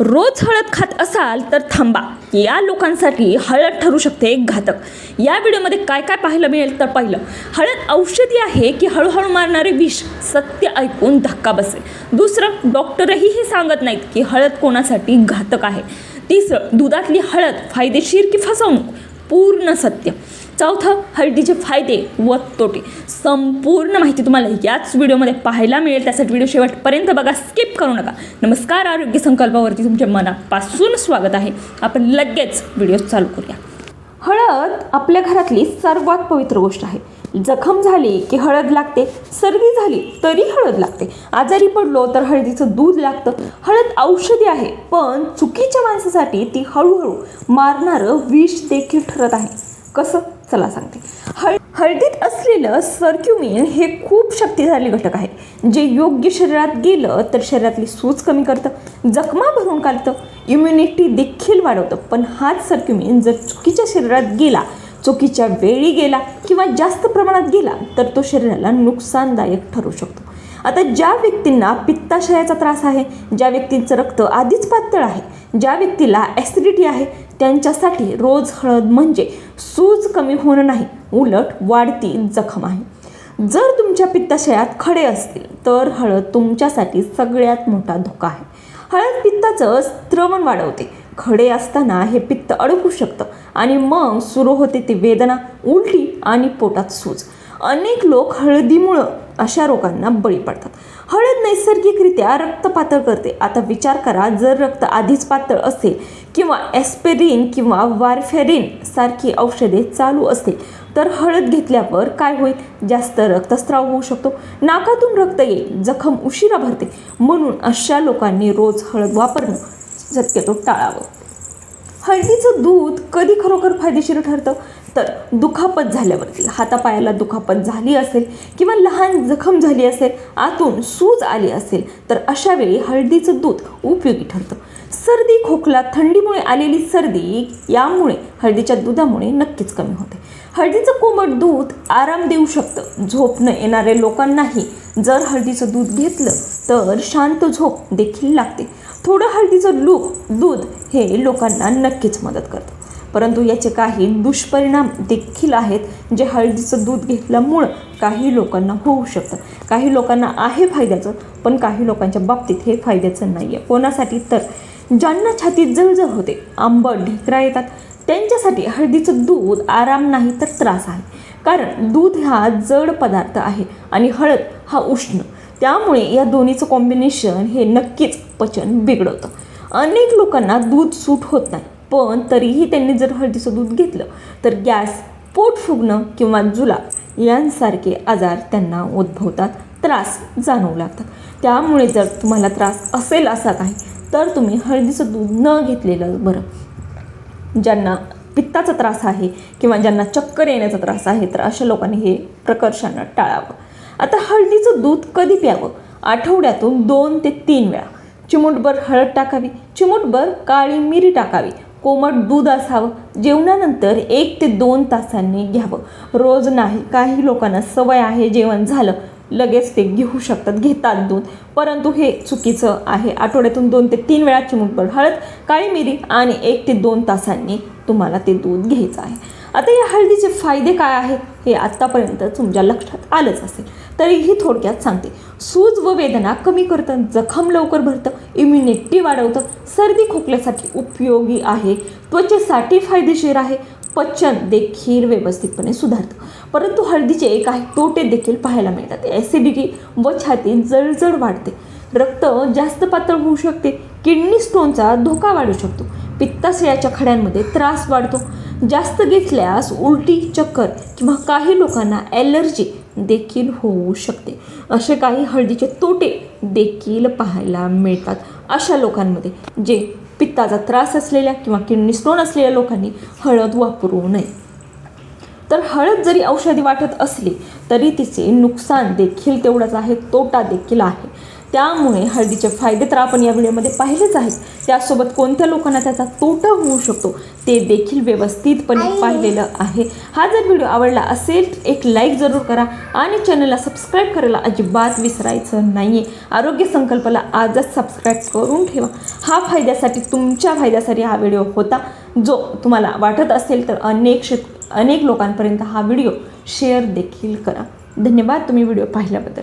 रोज हळद खात असाल तर थांबा. या लोकांसाठी हळद ठरू शकते एक घातक. या व्हिडिओमध्ये काय काय पाहायला मिळेल तर पहिलं. हळद औषधी आहे की हळूहळू मारणारे विष सत्य ऐकून धक्का बसेल दुसरं डॉक्टरही हे सांगत नाहीत की हळद कोणासाठी घातक आहे. तिसरं दुधातली हळद फायदेशीर की फसवणूक? पूर्ण सत्य. चौथं हळदीचे फायदे व तोटे. संपूर्ण माहिती तुम्हाला याच व्हिडिओमध्ये पाहायला मिळेल. त्यासाठी व्हिडिओ शेवटपर्यंत बघा. स्किप करू नका. नमस्कार आरोग्य संकल्पावरती तुमच्या मनापासून स्वागत आहे. आपण लगेच व्हिडिओ चालू करूया. हळद आपल्या घरातली सर्वात पवित्र गोष्ट आहे. जखम झाली की हळद लागते सर्दी झाली तरी हळद लागते. आजारी पडलो तर हळदीचं दूध लागतं. हळद औषधी आहे पण चुकीच्या माणसासाठी ती हळूहळू मारणारं विष देखील ठरत आहे. कसं? चला सांगते. हळ हळदीत असलेलं सर्क्युमिन हे खूप शक्तिशाली घटक आहे. जे योग्य शरीरात गेलं तर शरीरातली सूज कमी करतं जखमा भरून काढतं इम्युनिटी देखील वाढवतं. पण हाच सर्क्युमिन जर चुकीच्या शरीरात गेला चुकीच्या वेळी गेला किंवा जास्त प्रमाणात गेला तर तो शरीराला नुकसानदायक ठरू शकतो. आता ज्या व्यक्तींना पित्ताशयाचा त्रास आहे ज्या व्यक्तींचं रक्त आधीच पातळ आहे ज्या व्यक्तीला ॲसिडिटी आहे त्यांच्यासाठी रोज हळद म्हणजे सूज कमी होणं नाही उलट वाढती जखम आहे. जर तुमच्या पित्ताशयात खडे असतील तर हळद तुमच्यासाठी सगळ्यात मोठा धोका आहे. हळद पित्ताचं स्त्रवण वाढवते. खडे असताना हे पित्त अडकू शकतं आणि मग सुरू होते ती वेदना उलटी आणि पोटात सूज. अनेक लोक हळदीमुळं अशा रोगांना बळी पडतात. हळद नैसर्गिकरित्या रक्त पातळ करते. आता विचार करा जर रक्त आधीच पातळ असेल किंवा ॲस्पेरिन किंवा वारफेरिन सारखी औषधे चालू असतील तर हळद घेतल्यावर काय होईल? जास्त रक्तस्राव होऊ शकतो. नाकातून रक्त येईल जखम उशिरा भरते. म्हणून अशा लोकांनी रोज हळद वापरणं शक्यतो टाळावं. हळदीचं दूध कधी खरोखर फायदेशीर ठरतं? तर दुखापत झाल्यावरती हातापायाला दुखापत झाली असेल किंवा लहान जखम झाली असेल आतून सूज आली असेल तर अशा वेळी हळदीचं दूध उपयोगी ठरतं. सर्दी खोकला थंडीमुळे आलेली सर्दी यामुळे हळदीच्या दुधामुळे नक्कीच कमी होते. हळदीचं कोमट दूध आराम देऊ शकतं. झोप न येणाऱ्या लोकांनाही जर हळदीचं दूध घेतलं तर शांत झोप देखील लागते. थोडं हळदीचं लूक दूध हे लोकांना नक्कीच मदत करतं. परंतु याचे काही दुष्परिणाम देखील आहेत जे हळदीचं दूध घेतल्यामुळं काही लोकांना होऊ शकतं. काही लोकांना आहे फायद्याचं पण काही लोकांच्या बाबतीत हे फायद्याचं नाही आहे कोणासाठी तर? ज्यांना छातीत जळजळ होते आंबट ढेकरा येतात त्यांच्यासाठी हळदीचं दूध आराम नाही तर त्रास आहे. कारण दूध हा जड पदार्थ आहे आणि हळद हा उष्ण. त्यामुळे या दोन्हीचं कॉम्बिनेशन हे नक्कीच पचन बिघडवतं अनेक लोकांना दूध सूट होत नाही. पण तरीही त्यांनी जर हळदीचं दूध घेतलं तर गॅस पोट फुगणं किंवा जुलाब यांसारखे आजार त्यांना उद्भवतात त्रास जाणवू लागतात. त्यामुळे जर तुम्हाला त्रास असेल असा काही तर तुम्ही हळदीचं दूध न घेतलेलं बरं. ज्यांना पित्ताचा त्रास आहे किंवा ज्यांना चक्कर येण्याचा त्रास आहे तर अशा लोकांनी हे प्रकर्षानं टाळावं. आता हळदीचं दूध कधी प्यावं? आठवड्यातून दोन ते तीन वेळा. चिमूटभर हळद टाकावी. चिमूटभर काळी मिरी टाकावी. कोमट दूध असावं जेवणानंतर एक ते दोन तासांनी घ्यावं. रोज नाही काही लोकांना सवय आहे जेवण झालं लगेच ते घेऊ शकतात घेतात दूध. परंतु हे चुकीचं आहे. आठवड्यातून दोन ते तीन वेळा चिमूटभर हळद काळी मिरी आणि एक ते दोन तासांनी तुम्हाला ते दूध घ्यायचं आहे. आता या हळदीचे फायदे काय आहे हे आत्तापर्यंत तुमच्या लक्षात आलंच असेल. तरीही थोडक्यात सांगते. सूज व वेदना कमी करतं जखम लवकर भरतं इम्युनिटी वाढवतं. सर्दी खोकल्यासाठी उपयोगी आहे. त्वचेसाठी फायदेशीर आहे. पचन देखील व्यवस्थितपणे सुधारतं. परंतु हळदीचे काही तोटे देखील पाहायला मिळतात. ॲसिडिटी व छाती जळजळ वाढते. रक्त जास्त पातळ होऊ शकते. किडनी स्टोनचा धोका वाढू शकतो. पित्ताशयाच्या खड्यांमध्ये त्रास वाढतो. जास्त घेतल्यास उलटी चक्कर किंवा काही लोकांना ॲलर्जी देखील होऊ शकते. असे काही हळदीचे तोटे देखील पाहायला मिळतात. अशा लोकांमध्ये जे पित्ताचा त्रास असलेल्या किंवा किडनी स्टोन असलेल्या लोकांनी हळद वापरू नये. तर हळद जरी औषधी वाटत असली तरी तिचे नुकसान देखील तेवढंच आहे तोटा देखील आहे. त्यामुळे हळदीचे फायदे तर आपण या व्हिडिओमध्ये पाहिलेच आहेत. त्यासोबत कोणत्या लोकांना त्याचा तोटा होऊ शकतो ते देखील व्यवस्थितपणे पाहिलेलं आहे. हा जर व्हिडिओ आवडला असेल एक लाईक जरूर करा आणि चॅनलला सबस्क्राईब करायला अजिबात विसरायचं नाही आहे आरोग्य संकल्पाला आजच सबस्क्राईब करून ठेवा. हा फायद्यासाठी तुमच्या फायद्यासाठी हा व्हिडिओ होता. जो तुम्हाला वाटत असेल तर अनेक शेत अनेक लोकांपर्यंत हा व्हिडिओ शेअर देखील करा. धन्यवाद तुम्ही व्हिडिओ पाहिल्याबद्दल.